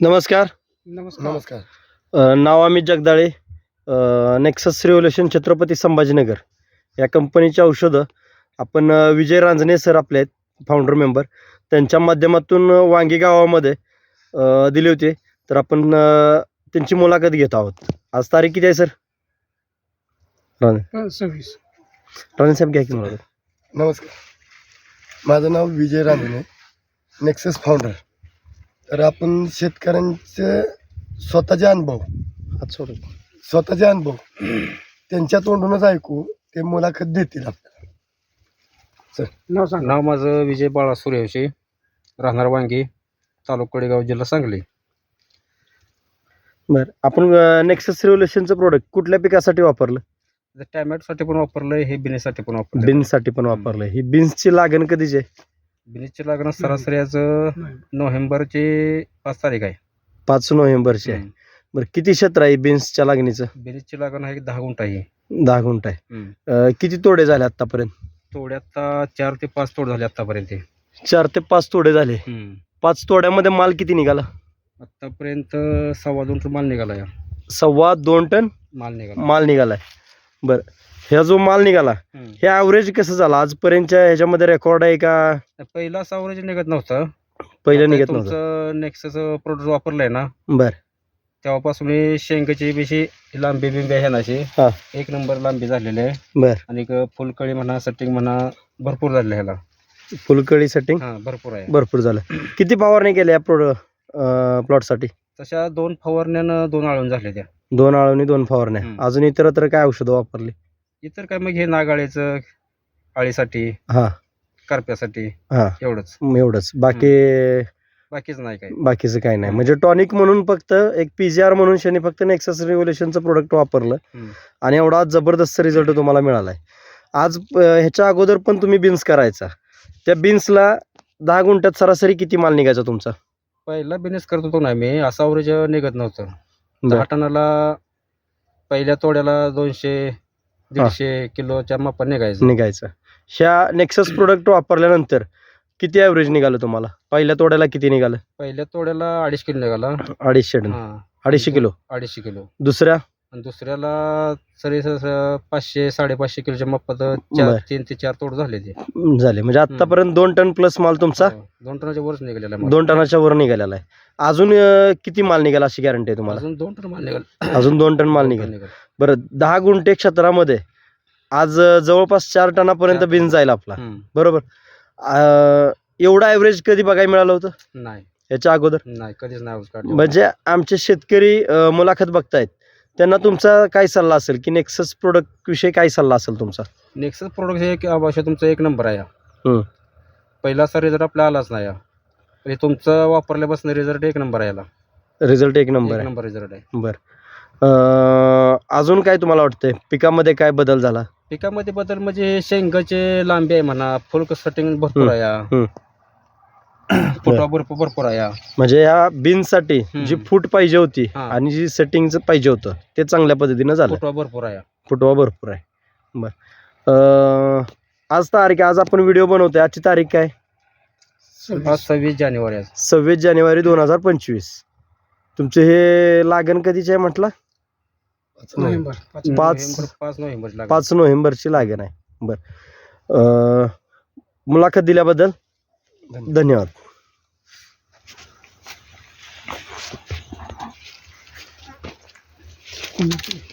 नमस्कार. नमस्कार. नाव Amit Jagdale. Nexus revolution Chhatrapati Sambhajinagar. या कंपनीची औषधं. आपण विजय रांजणे सर आपले आहेत फाउंडर मेंबर त्यांच्या माध्यमातून वांगी गावामध्ये दिले दिली होती. तर आपण त्यांची मुलाखत घेत आहोत. आज तारीख किती आहे सर? राणे. सव्वीस. राणे साहेब घ्या की मुलाखत. नमस्कार. माझं नाव विजय रांजणे नेक्सस फाउंडर तर आपण शेतकऱ्यांचे स्वतःचे अनुभव हात सोडून. स्वतःचे अनुभव त्यांच्या तोंडूनच ऐकू ते मुलाखत देतील आपल्याला. नाव सांगा. नाव माझं विजय बाळा सूर्यवंशी राहणार वांगी तालुका कडेगाव जिल्हा सांगली. बरं. आपण नेक्सस रिव्होल्युशनचं प्रोडक्ट कुठल्या पिकासाठी वापरलं? टॅमॅटोसाठी पण वापरलंय हे बिनीसाठी पण वापरलंय. बीन्ससाठी पण वापरलं ही बीन्सची लागण कधीची आहे? बिनीची लागण सरासरी आज नोव्हेंबरची पाच तारीख आहे. पाच नोव्हेंबरची आहे. बरं किती क्षेत्र आहे बीन्सच्या लागणीचं? बिनीची लागण आहे दहा गुंठ आहे. दहा गुंठ आहे. अं, किती तोडे झाले आतापर्यंत तोडे आता चार ते पाच तोड झाले आतापर्यंत चार ते पाच तोडे झाले. पाच तोड्यामध्ये माल किती निघाला? आतापर्यंत सव्वा दोन टन माल निघाला या सव्वा दोन टन माल निघाला. माल निघालाय बरं. ह्या जो माल निघाला हम्म. हे ॲव्हरेज कसं झालं? आजपर्यंतच्या ह्याच्यामध्ये रेकॉर्ड आहे का? पहिला सावरेज निघत नव्हतं. पहिलं आता निघत नव्हतं. तुमचं प्रोडक्ट वापरलंय ना बरं. तेव्हापासून हे शेंगाची बेशी लांबी बिंबी आहे ना हा. एक नंबर लांबी झालेली आहे. बरं. आणि एक फुलकळी म्हणा सेटिंग म्हणा भरपूर झालेलं ह्याला. फुलकळी सेटिंग हा भरपूर आहे. भरपूर झालं. किती फवारणी केल्या या प्रोड प्लॉटसाठी तशा दोन फवारण्यानं दोन आळून झाले त्या दोन आळवणी दोन फवारण्या. हम्म. अजून इतरत्र काय औषधं वापरली? इतर काय मग हे नागाळीचं आळीसाठी हा. करप्यासाठी हा. एवढंच. एवढंच. बाकी बाकीच नाही काय बाकीचं काही नाही. म्हणजे टॉनिक म्हणून फक्त एक पीजीआर म्हणून शनी फक्त नेक्सस रिव्होल्युशनचं प्रोडक्ट वापरलं. हम्म. आणि एवढा जबरदस्त रिझल्ट तुम्हाला मिळालाय. आज अं, ह्याच्या अगोदर पण तुम्ही बिन्स करायचा. त्या बिन्सला दहा गुंठ्यात सरासरी किती माल निघायचा तुमचा? पहिला बिझनेस करत होतो ना मी असं अवरेज निघत नव्हतं. दहा टनाला पहिल्या तोड्याला दोनशे दीडशे किलोच्या मापात निघायचं. निघायचा. ह्या नेक्सस प्रोडक्ट वापरल्यानंतर किती ॲव्हरेज निघालं तुम्हाला? पहिल्या तोड्याला किती निघालं? पहिल्या तोड्याला अडीच किलो निघाला. अडीचशे. टन हा. अडीचशे किलो? अडीचशे किलो. दुसऱ्या? आणि दुसऱ्याला सरी पाचशे साडेपाचशे किलोच्या मापात चार बरं. तीन ते चार तोड झाले ते. झाले. म्हणजे आतापर्यंत दोन टन प्लस माल तुमचा? हो, दोन टनाच्या वरच निघालेला आहे माल. दोन टनाच्या वर निघालेला आहे. अजून अं, किती माल निघाला अशी गॅरंटी आहे तुम्हाला? अजून दोन टन माल निघाल. अजून दोन टन माल निघेल. बरं दहा गुंठे क्षेत्रामध्ये आज अं, जवळपास चार टनापर्यंत चार बिन टन. जाईल आपला. हम्म. बरोबर? अं, एवढं ॲव्हरेज कधी बघायला मिळालं होतं? नाही. याच्या अगोदर? नाही कधीच नाही काढला. म्हणजे आमचे शेतकरी अं, मुलाखत बघतायत. त्यांना तुमचा काय सल्ला असेल? की नेक्सस प्रोडक्ट विषयी काय सल्ला असेल तुमचा? नेक्स्ट प्रोडक्ट हे अवश्य तुमचा एक नंबर आहे हम्म. पहिला असा रिझल्ट आपला आलाच नाही हा. तुमचं वापरल्यापासून रिझल्ट एक नंबर आहे याला. रिझल्ट एक नंबर एक आहे. नंबर रिझल्ट आहे. बरं. अं, अजून काय तुम्हाला वाटतंय? पिकामध्ये काय बदल झाला? पिकामध्ये बदल म्हणजे शेंगाचे लांबी आहे म्हणा फुल सेटिंग भरपूर आहे हम्म. फुटवा भरपूर भरपूर आहे हा. म्हणजे या बिनसाठी हम्म. जी फूट पाहिजे होती हा. आणि जी सेटिंगचं पाहिजे होतं ते चांगल्या पद्धतीनं झालं. फुटवा भरपूर आहे हा. फुटवा भरपूर आहे. बर. अं, आज तारीख आज आपण व्हिडिओ बनवतोय. आजची तारीख काय? आज सव्वीस जानेवारी आहे. सव्वीस जानेवारी दोन हजार पंचवीस. तुमचे हे लागण कधीचे आहे म्हटलं? नोव्हेंबर. पाच पाच- नोव्हेंबर पाच नोव्हेंबर लागेल. पाच नोव्हेंबरची लागण आहे. बर. अं, मुलाखत दिल्याबद्दल धन्यवाद. नोव्हेंबर